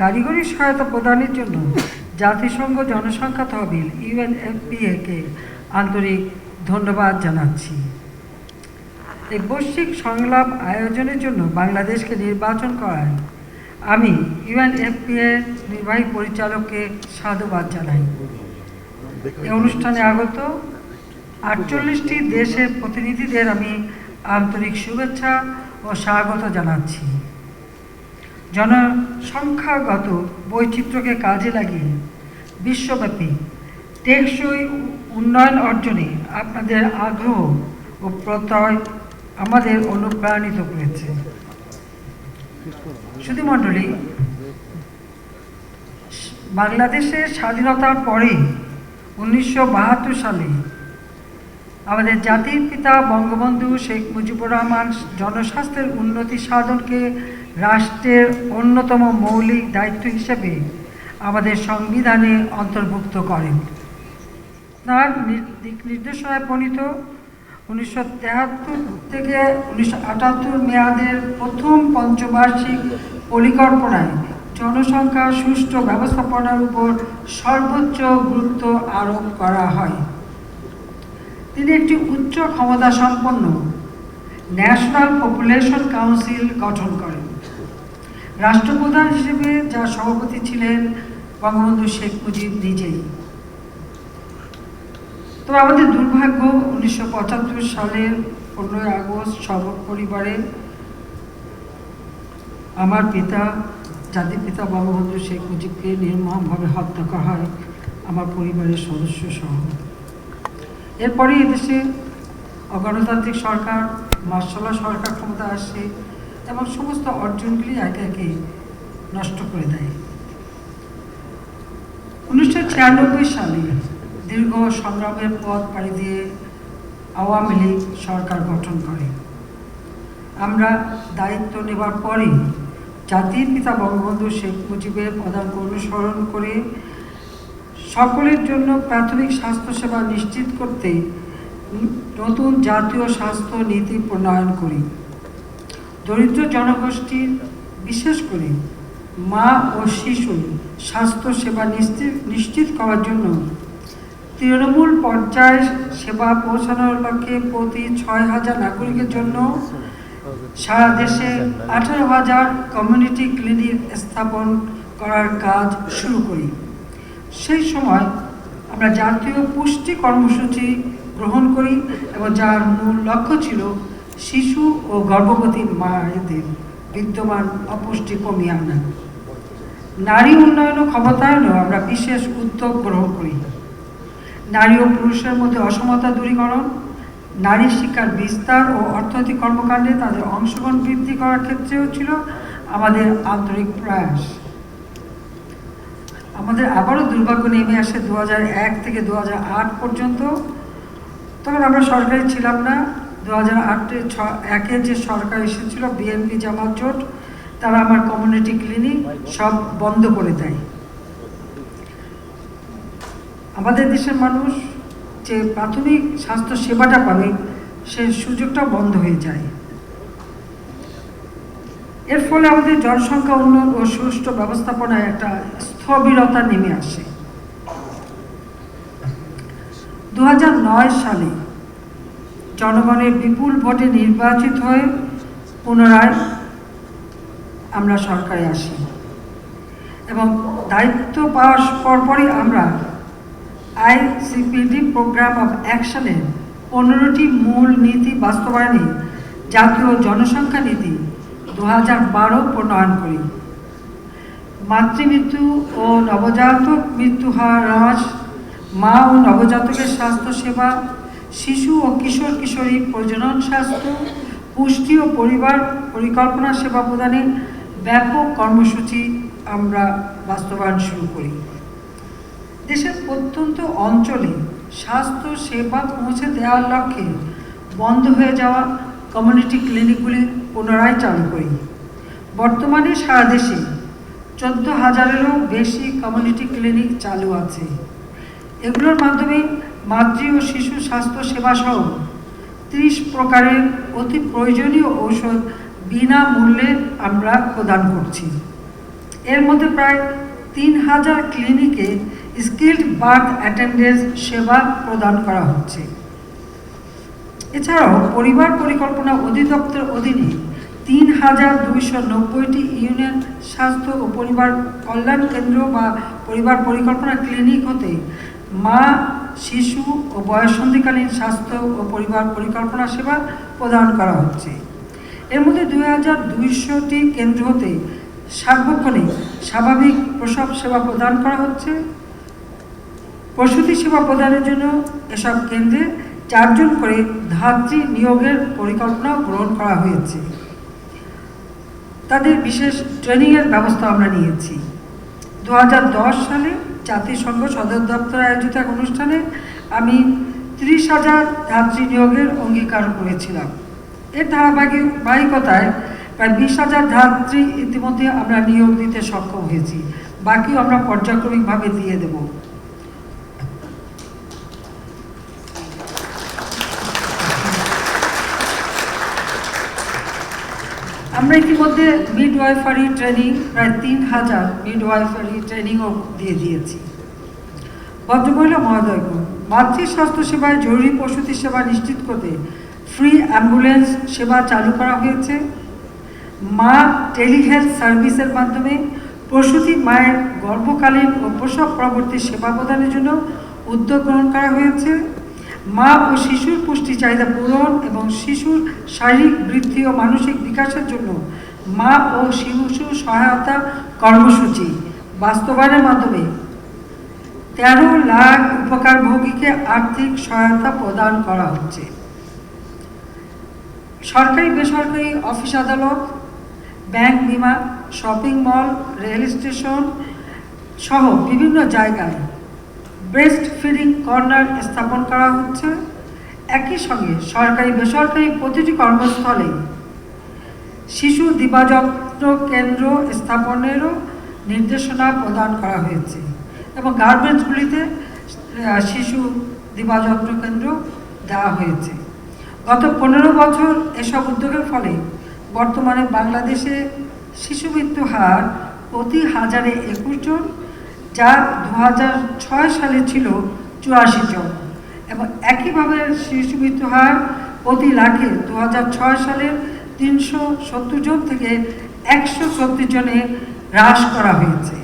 কারিগরি সহায়তা প্রদানের জন্য জাতিসংঘ জনসংখ্যা তহবিল ইউএনএফপিএকে আন্তরিক ধন্যবাদ জানাচ্ছি। এই বৈশ্বিক সংলাপ আয়োজনের জন্য বাংলাদেশকে নির্বাচন করায়। আমি ইউএনএফপিএ নির্বাহী পরিচালককে সাধুবাদ জানাই। এই অনুষ্ঠানে আগত আটচল্লিশটি দেশের প্রতিনিধিদের আমি আন্তরিক শুভেচ্ছা ও স্বাগত জানাচ্ছি। জনসংখ্যাগত বৈচিত্র্যকে কাজে লাগিয়ে বিশ্বব্যাপী টেকসই উন্নয়ন অর্জনে আপনাদের আগ্রহ ও প্রত্যয় আমাদের অনুপ্রাণিত করেছে। শুধু মণ্ডলী, বাংলাদেশের স্বাধীনতার পরে উনিশশো বাহাত্তর সালে আমাদের জাতির পিতা বঙ্গবন্ধু শেখ মুজিবুর রহমান জনস্বাস্থ্যের উন্নতি সাধনকে রাষ্ট্রের অন্যতম মৌলিক দায়িত্ব হিসেবে আমাদের সংবিধানে অন্তর্ভুক্ত করেন। তার দিক নির্দেশনায় প্রণীত উনিশশো তেহাত্তর থেকে উনিশশো আটাত্তর মেয়াদের প্রথম পঞ্চবার্ষিক পরিকল্পনায় জনসংখ্যা সুষ্ঠু ব্যবস্থাপনার উপর সর্বোচ্চ গুরুত্ব আরোপ করা হয়। তিনি একটি উচ্চ ক্ষমতা সম্পন্ন ন্যাশনাল পপুলেশন কাউন্সিল গঠন করেন। রাষ্ট্রপ্রধান হিসেবে যার সভাপতি ছিলেন বঙ্গবন্ধু শেখ মুজিব নিজেই। তবে আমাদের দুর্ভাগ্য, উনিশশো পঁচাত্তর সালের পনেরোই আগস্ট সব পরিবারে আমার পিতা, জাতির পিতা বঙ্গবন্ধু শেখ মুজিবকে নির্মমভাবে হত্যা করা হয় আমার পরিবারের সদস্য সহ এরপরে এদেশে অগণতান্ত্রিক সরকার মার্শাল্লাহ সরকার ক্ষমতা আসে, এবং সমস্ত অর্জনগুলি একে একে নষ্ট করে দেয়। উনিশশো ছিয়ানব্বই সালে দীর্ঘ সংগ্রামের পথ পাড়ি দিয়ে আওয়ামী লীগ সরকার গঠন করে। আমরা দায়িত্ব নেবার পরে জাতির পিতা বঙ্গবন্ধু শেখ মুজিবের পদাঙ্ক অনুসরণ করে সকলের জন্য প্রাথমিক স্বাস্থ্যসেবা নিশ্চিত করতে নতুন জাতীয় স্বাস্থ্য নীতি প্রণয়ন করি। দরিদ্র জনগোষ্ঠীর বিশেষ করে মা ও শিশু স্বাস্থ্য সেবা নিশ্চিত নিশ্চিত করার জন্য তৃণমূল পর্যায়ে সেবা পৌঁছানোর লক্ষ্যে প্রতি ছয় হাজার নাগরিকের জন্য সারা দেশে আঠারো হাজার কমিউনিটি ক্লিনিক স্থাপন করার কাজ শুরু করি। সেই সময় আমরা জাতীয় পুষ্টি কর্মসূচি গ্রহণ করি এবং যার মূল লক্ষ্য ছিল শিশু ও গর্ভবতী মায়েদের বিদ্যমান অপুষ্টি কমিয়ে আনা। নারী উন্নয়ন ও ক্ষমতায়নেও আমরা বিশেষ উদ্যোগ গ্রহণ করি। নারী ও পুরুষের মধ্যে অসমতা দূরীকরণ, নারী শিক্ষার বিস্তার ও অর্থনৈতিক কর্মকাণ্ডে তাদের অংশগ্রহণ বৃদ্ধি করার ক্ষেত্রেও ছিল আমাদের আন্তরিক প্রয়াস। আমাদের আবারও দুর্ভাগ্য নেমে আসে দু থেকে দু হাজার আট পর্যন্ত। তখন আমরা সরকারি ছিলাম না। দু হাজার আটে ছ, একে যে সরকার এসেছিল, বিএনপি জামাত জোট, তারা আমার কমিউনিটি ক্লিনিক সব বন্ধ করে দেয়। আমাদের দেশের মানুষ যে প্রাথমিক স্বাস্থ্য সেবাটা পাবে, সে সুযোগটা বন্ধ হয়ে যায়। এর ফলে আমাদের জনসংখ্যা উন্নয়ন ও সুষ্ঠু ব্যবস্থাপনায় একটা স্থবিরতা নেমে আসে। দু হাজার নয় সালে জনগণের বিপুল ভোটে নির্বাচিত হয়ে পুনরায় আমরা সরকারে আসি। এবং দায়িত্ব পাওয়ার পরপরই আমরা আইসিপিডি প্রোগ্রাম অফ অ্যাকশনের পনেরোটি মূল নীতি বাস্তবায়নে জাতীয় জনসংখ্যা নীতি দু হাজার বারো প্রণয়ন করি। মাতৃমৃত্যু ও নবজাতক মৃত্যু হার হ্রাস মা ও নবজাতকের স্বাস্থ্য সেবা, শিশু ও কিশোর কিশোরী প্রজনন স্বাস্থ্য, পুষ্টি ও পরিবার পরিকল্পনা সেবা প্রদানে ব্যাপক কর্মসূচি আমরা বাস্তবায়ন শুরু করি। দেশের প্রত্যন্ত অঞ্চলে স্বাস্থ্য সেবা পৌঁছে দেওয়ার লক্ষ্যে বন্ধ হয়ে যাওয়া কমিউনিটি ক্লিনিকগুলি পুনরায় চালু করি। বর্তমানে সারা দেশে চোদ্দ হাজারেরও বেশি কমিউনিটি ক্লিনিক চালু আছে। এগুলোর মাধ্যমে মাতৃ ও শিশু স্বাস্থ্য সেবা সহ ত্রিশ প্রকারের অতি প্রয়োজনীয় ঔষধ বিনামূল্যে আমরা প্রদান করছি। এর মধ্যে প্রায় তিন হাজার ক্লিনিকে স্কিল্ড বার্থ অ্যাটেন্ডেন্স সেবা প্রদান করা হচ্ছে। এছাড়াও পরিবার পরিকল্পনা অধিদপ্তর অধীনে তিন হাজার দুইশো নব্বইটি ইউনিয়ন স্বাস্থ্য ও পরিবার কল্যাণ কেন্দ্র বা পরিবার পরিকল্পনা ক্লিনিক হতে মা, শিশু ও বয়ঃসন্ধিকালীন স্বাস্থ্য ও পরিবার পরিকল্পনা সেবা প্রদান করা হচ্ছে। এর মধ্যে দুই হাজার দুইশোটি কেন্দ্র হতে সার্বক্ষণিক স্বাভাবিক প্রসব সেবা প্রদান করা হচ্ছে। প্রসূতি সেবা প্রদানের জন্য এসব কেন্দ্রে চারজন করে ধাত্রী নিয়োগের পরিকল্পনা গ্রহণ করা হয়েছে। তাদের বিশেষ ট্রেনিংয়ের ব্যবস্থা আমরা নিয়েছি। দু হাজার দশ সালে জাতিসংঘ সদর দপ্তর আয়োজিত এক অনুষ্ঠানে আমি ত্রিশ হাজার ধাত্রী নিয়োগের অঙ্গীকার করেছিলাম। এর ধারাবাহিকতায় প্রায় বিশ হাজার ধাত্রী ইতিমধ্যে আমরা নিয়োগ দিতে সক্ষম হয়েছি। বাকি আমরা পর্যায়ক্রমিকভাবে দিয়ে দেবো। আমরা ইতিমধ্যে মিডওয়াইফারি ট্রেনিং, প্রায় তিন হাজার মিডওয়াইফারি ট্রেনিংও দিয়ে দিয়েছি। ভদ্রমহিলা মহোদয়গণ মাতৃ স্বাস্থ্য সেবায় জরুরি প্রসূতি সেবা নিশ্চিত করতে ফ্রি অ্যাম্বুলেন্স সেবা চালু করা হয়েছে। মা টেলিহেলথ সার্ভিসের মাধ্যমে প্রসূতি মায়ের গর্ভকালীন ও প্রসব পরবর্তী সেবা প্রদানের জন্য উদ্যোগ গ্রহণ করা হয়েছে। মা ও শিশুর পুষ্টি চাহিদা পূরণ এবং শিশুর শারীরিক বৃদ্ধি ও মানসিক বিকাশের জন্য মা ও শিশু সহায়তা কর্মসূচি বাস্তবায়নের মাধ্যমে তেরো লাখ উপকারভোগীকে আর্থিক সহায়তা প্রদান করা হচ্ছে। সরকারি বেসরকারি অফিস আদালত, ব্যাংক বিমা, শপিং মল, রেল স্টেশন সহ বিভিন্ন জায়গায় ব্রেস্ট ফিডিং কর্নার স্থাপন করা হচ্ছে। একই সঙ্গে সরকারি বেসরকারি প্রতিটি কর্মস্থলে শিশু দিবাযত্ন কেন্দ্র স্থাপনেরও নির্দেশনা প্রদান করা হয়েছে এবং গার্মেন্টসগুলিতে শিশু দিবাযত্ন কেন্দ্র দেওয়া হয়েছে। গত পনেরো বছর এসব উদ্যোগের ফলে বর্তমানে বাংলাদেশে শিশু মৃত্যু হার প্রতি হাজারে একুশ জন যা দু সালে ছিল চুরাশি জন। এবং একইভাবে শিশু মৃত্যু হার প্রতি লাখে দু সালের তিনশো সত্তর জন থেকে একশো সত্তর জনে হ্রাস করা হয়েছে।